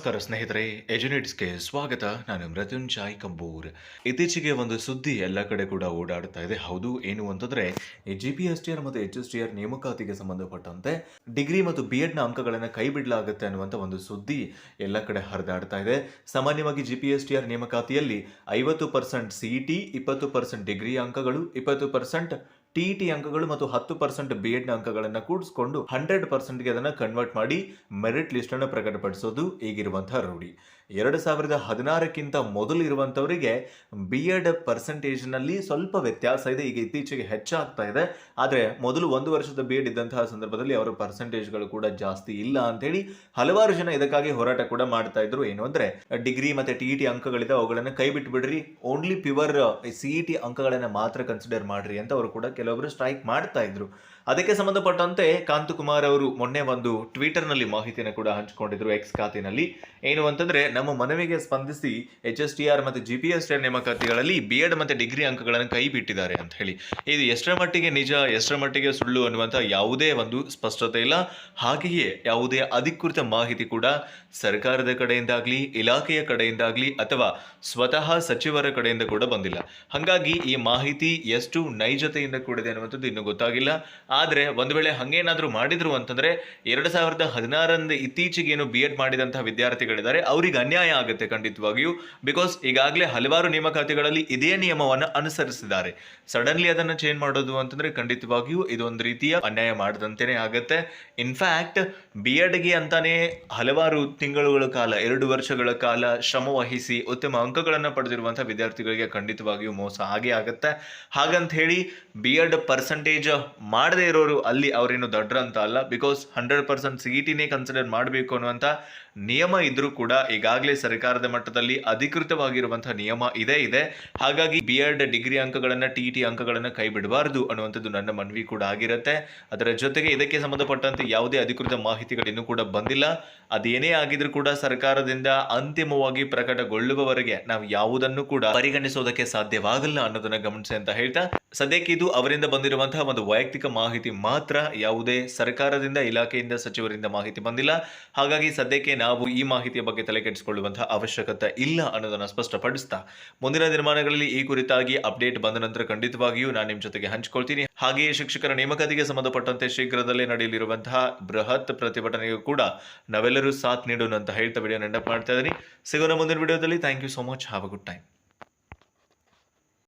ನಮಸ್ಕಾರ ಸ್ನೇಹಿತರೆ, ಎಜುನೇಟ್ಸ್ಗೆ ಸ್ವಾಗತ. ನಾನು ಮೃತ್ಯುಂಜಾಯ್ ಕಂಬೂರ್. ಇತ್ತೀಚೆಗೆ ಒಂದು ಸುದ್ದಿ ಎಲ್ಲ ಕಡೆ ಕೂಡ ಓಡಾಡ್ತಾ ಇದೆ. ಹೌದು, ಏನು ಅಂತಂದ್ರೆ, ಈ G P S T R ಮತ್ತು ಎಚ್ ಎಸ್ ಟಿ ಆರ್ ನೇಮಕಾತಿಗೆ ಸಂಬಂಧಪಟ್ಟಂತೆ ಡಿಗ್ರಿ ಮತ್ತು ಬಿ ಎಡ್ನ ಅಂಕಗಳನ್ನು ಕೈ ಬಿಡಲಾಗುತ್ತೆ ಅನ್ನುವಂಥ ಒಂದು ಸುದ್ದಿ ಎಲ್ಲ ಕಡೆ ಹರಿದಾಡ್ತಾ ಇದೆ. ಸಾಮಾನ್ಯವಾಗಿ G P S T R ನೇಮಕಾತಿಯಲ್ಲಿ ಐವತ್ತು ಪರ್ಸೆಂಟ್ ಸಿ ಟಿ ಇಪ್ಪತ್ತು ಪರ್ಸೆಂಟ್ ಡಿಗ್ರಿ ಅಂಕಗಳು, ಇಪ್ಪತ್ತು ಪರ್ಸೆಂಟ್ ಟಿ ಟಿ ಅಂಕಗಳು ಮತ್ತು ಹತ್ತು ಪರ್ಸೆಂಟ್ ಬಿ ಎಡ್ ಅಂಕಗಳನ್ನು ಕೂಡಿಸಿಕೊಂಡು ಹಂಡ್ರೆಡ್ ಪರ್ಸೆಂಟ್ಗೆ ಅದನ್ನು ಕನ್ವರ್ಟ್ ಮಾಡಿ ಮೆರಿಟ್ ಲಿಸ್ಟ್ ಅನ್ನು ಪ್ರಕಟಪಡಿಸೋದು ಈಗಿರುವಂತಹ ರೂಢಿ. ಎರಡು ಸಾವಿರದ ಹದಿನಾರಕ್ಕಿಂತ ಮೊದಲು ಇರುವಂಥವರಿಗೆ ಬಿ ಎಡ್ ಪರ್ಸೆಂಟೇಜ್ನಲ್ಲಿ ಸ್ವಲ್ಪ ವ್ಯತ್ಯಾಸ ಇದೆ. ಈಗ ಇತ್ತೀಚೆಗೆ ಹೆಚ್ಚಾಗ್ತಾ ಇದೆ. ಆದರೆ ಮೊದಲು ಒಂದು ವರ್ಷದ ಬಿ ಎಡ್ ಇದ್ದಂತಹ ಸಂದರ್ಭದಲ್ಲಿ ಅವರ ಪರ್ಸೆಂಟೇಜ್ಗಳು ಕೂಡ ಜಾಸ್ತಿ ಇಲ್ಲ ಅಂತೇಳಿ ಹಲವಾರು ಜನ ಇದಕ್ಕಾಗಿ ಹೋರಾಟ ಕೂಡ ಮಾಡ್ತಾ ಇದ್ರು. ಏನು ಅಂದರೆ ಡಿಗ್ರಿ ಮತ್ತೆ ಟಿ ಟಿ ಅಂಕಗಳಿದೆ, ಅವುಗಳನ್ನು ಕೈ ಬಿಟ್ಬಿಡ್ರಿ. Only pure C E T ಅಂಕಗಳನ್ನು ಮಾತ್ರ ಕನ್ಸಿಡರ್ ಮಾಡ್ರಿ ಅಂತ ಅವರು ಕೂಡ ಕೆಲವೊಬ್ಬರು ಸ್ಟ್ರೈಕ್ ಮಾಡ್ತಾ ಇದ್ರು. ಅದಕ್ಕೆ ಸಂಬಂಧಪಟ್ಟಂತೆ ಕಾಂತಕುಮಾರ್ ಅವರು ಮೊನ್ನೆ ಒಂದು ಟ್ವಿಟರ್ನಲ್ಲಿ ಮಾಹಿತಿಯನ್ನು ಕೂಡ ಹಂಚಿಕೊಂಡಿದ್ರು ಎಕ್ಸ್ ಖಾತೆಯಲ್ಲಿ ಏನು ಅಂತಂದ್ರೆ, ನಮ್ಮ ಮನವಿಗೆ ಸ್ಪಂದಿಸಿ ಎಚ್ ಎಸ್ ಟಿ ಆರ್ ಮತ್ತು G P S T R ನೇಮಕಾತಿಗಳಲ್ಲಿ B Ed ಮತ್ತು ಡಿಗ್ರಿ ಅಂಕಗಳನ್ನು ಕೈ ಬಿಟ್ಟಿದ್ದಾರೆ ಅಂತ ಹೇಳಿ. ಇದು ಎಷ್ಟರ ಮಟ್ಟಿಗೆ ನಿಜ, ಎಷ್ಟರ ಮಟ್ಟಿಗೆ ಸುಳ್ಳು ಅನ್ನುವಂಥ ಯಾವುದೇ ಒಂದು ಸ್ಪಷ್ಟತೆ ಇಲ್ಲ. ಹಾಗೆಯೇ ಯಾವುದೇ ಅಧಿಕೃತ ಮಾಹಿತಿ ಕೂಡ ಸರ್ಕಾರದ ಕಡೆಯಿಂದಾಗ್ಲಿ, ಇಲಾಖೆಯ ಕಡೆಯಿಂದಾಗ್ಲಿ ಅಥವಾ ಸ್ವತಃ ಸಚಿವರ ಕಡೆಯಿಂದ ಕೂಡ ಬಂದಿಲ್ಲ. ಹಾಗಾಗಿ ಈ ಮಾಹಿತಿ ಎಷ್ಟು ನೈಜತೆಯಿಂದ ಕೂಡಿದೆ ಅನ್ನುವಂಥದ್ದು ಇನ್ನೂ ಗೊತ್ತಾಗಿಲ್ಲ. ಆದರೆ ಒಂದು ವೇಳೆ ಹಂಗೇನಾದರೂ ಮಾಡಿದ್ರು ಅಂತಂದರೆ ಎರಡು ಸಾವಿರದ ಹದಿನಾರರಿಂದ ಇತ್ತೀಚೆಗೆ ಏನು ಬಿ ಎಡ್ ಮಾಡಿದಂತಹ ವಿದ್ಯಾರ್ಥಿಗಳಿದ್ದಾರೆ, ಅವರಿಗೆ ಅನ್ಯಾಯ ಆಗುತ್ತೆ ಖಂಡಿತವಾಗಿಯೂ. ಬಿಕಾಸ್ ಈಗಾಗಲೇ ಹಲವಾರು ನೇಮಕಾತಿಗಳಲ್ಲಿ ಇದೇ ನಿಯಮವನ್ನು ಅನುಸರಿಸಿದ್ದಾರೆ. ಸಡನ್ಲಿ ಅದನ್ನು ಚೇಂಜ್ ಮಾಡೋದು ಅಂತಂದರೆ ಖಂಡಿತವಾಗಿಯೂ ಇದೊಂದು ರೀತಿಯ ಅನ್ಯಾಯ ಮಾಡಿದಂತೆಯೇ ಆಗುತ್ತೆ. ಇನ್ಫ್ಯಾಕ್ಟ್ ಬಿ ಎಡ್ಗೆ ಅಂತಾನೆ ಹಲವಾರು ತಿಂಗಳುಗಳ ಕಾಲ, ಎರಡು ವರ್ಷಗಳ ಕಾಲ ಶ್ರಮ ವಹಿಸಿ ಉತ್ತಮ ಅಂಕಗಳನ್ನು ಪಡೆದಿರುವಂಥ ವಿದ್ಯಾರ್ಥಿಗಳಿಗೆ ಖಂಡಿತವಾಗಿಯೂ ಮೋಸ ಆಗೇ ಆಗುತ್ತೆ. ಹಾಗಂತ ಹೇಳಿ ಬಿ ಎಡ್ ಪರ್ಸೆಂಟೇಜ್ ಇರೋರು ಅಲ್ಲಿ ಅವರೇನು ದಡ್ರ ಅಂತ ಅಲ್ಲ ಬಿಕಾಸ್ ಹಂಡ್ರೆಡ್ ಪರ್ಸೆಂಟ್ ಸಿ ಟಿನೇ ಕನ್ಸಿಡರ್ ಮಾಡಬೇಕು ಅನ್ನುವಂಥ ನಿಯಮ ಇದ್ರೂ ಕೂಡ ಈಗಾಗಲೇ ಸರ್ಕಾರದ ಮಟ್ಟದಲ್ಲಿ ಅಧಿಕೃತವಾಗಿರುವಂತಹ ನಿಯಮ ಇದೇ ಇದೆ. ಹಾಗಾಗಿ ಬಿ ಡಿಗ್ರಿ ಅಂಕಗಳನ್ನು ಟಿ ಟಿ ಅಂಕಗಳನ್ನು ಕೈ ಬಿಡಬಾರದು ಅನ್ನುವಂಥದ್ದು ನನ್ನ ಮನವಿ ಕೂಡ ಆಗಿರುತ್ತೆ. ಅದರ ಜೊತೆಗೆ ಇದಕ್ಕೆ ಸಂಬಂಧಪಟ್ಟಂತೆ ಯಾವುದೇ ಅಧಿಕೃತ ಮಾಹಿತಿಗಳು ಇನ್ನೂ ಕೂಡ ಬಂದಿಲ್ಲ. ಅದೇನೇ ಆಗಿದ್ರೂ ಕೂಡ ಸರ್ಕಾರದಿಂದ ಅಂತಿಮವಾಗಿ ಪ್ರಕಟಗೊಳ್ಳುವವರೆಗೆ ನಾವು ಯಾವುದನ್ನು ಕೂಡ ಪರಿಗಣಿಸೋದಕ್ಕೆ ಸಾಧ್ಯವಾಗಲ್ಲ ಅನ್ನೋದನ್ನ ಗಮನಿಸಿ ಅಂತ ಹೇಳ್ತಾ, ಸದ್ಯಕ್ಕೆ ಇದು ಅವರಿಂದ ಬಂದಿರುವಂತಹ ಒಂದು ವೈಯಕ್ತಿಕ ಮಾಹಿತಿ ಮಾತ್ರ, ಯಾವುದೇ ಸರ್ಕಾರದಿಂದ, ಇಲಾಖೆಯಿಂದ, ಸಚಿವರಿಂದ ಮಾಹಿತಿ ಬಂದಿಲ್ಲ. ಹಾಗಾಗಿ ಸದ್ಯಕ್ಕೆ ನಾವು ಈ ಮಾಹಿತಿಯ ಬಗ್ಗೆ ತಲೆ ಕೆಡಿಸಿಕೊಳ್ಳುವಂತಹ ಅವಶ್ಯಕತೆ ಇಲ್ಲ ಅನ್ನೋದನ್ನು ಸ್ಪಷ್ಟಪಡಿಸ್ತಾ ಮುಂದಿನ ದಿನಮಾನಗಳಲ್ಲಿ ಈ ಕುರಿತಾಗಿ ಅಪ್ಡೇಟ್ ಬಂದ ನಂತರ ಖಂಡಿತವಾಗಿಯೂ ನಾನು ನಿಮ್ಮ ಜೊತೆಗೆ ಹಂಚಿಕೊಳ್ತೀನಿ. ಹಾಗೆಯೇ ಶಿಕ್ಷಕರ ನೇಮಕಾತಿಗೆ ಸಂಬಂಧಪಟ್ಟಂತೆ ಶೀಘ್ರದಲ್ಲೇ ನಡೆಯಲಿರುವಂತಹ ಬೃಹತ್ ಪ್ರತಿಭಟನೆಗೂ ಕೂಡ ನಾವೆಲ್ಲರೂ ಸಾಥ್ ನೀಡೋಣ ಅಂತ ಹೇಳ್ತಾ ವಿಡಿಯೋ ನೆನಪು ಮಾಡ್ತಾ ಇದ್ದೀನಿ. ಸಿಗೋಣ ಮುಂದಿನ ವಿಡಿಯೋದಲ್ಲಿ thank you so much have a good time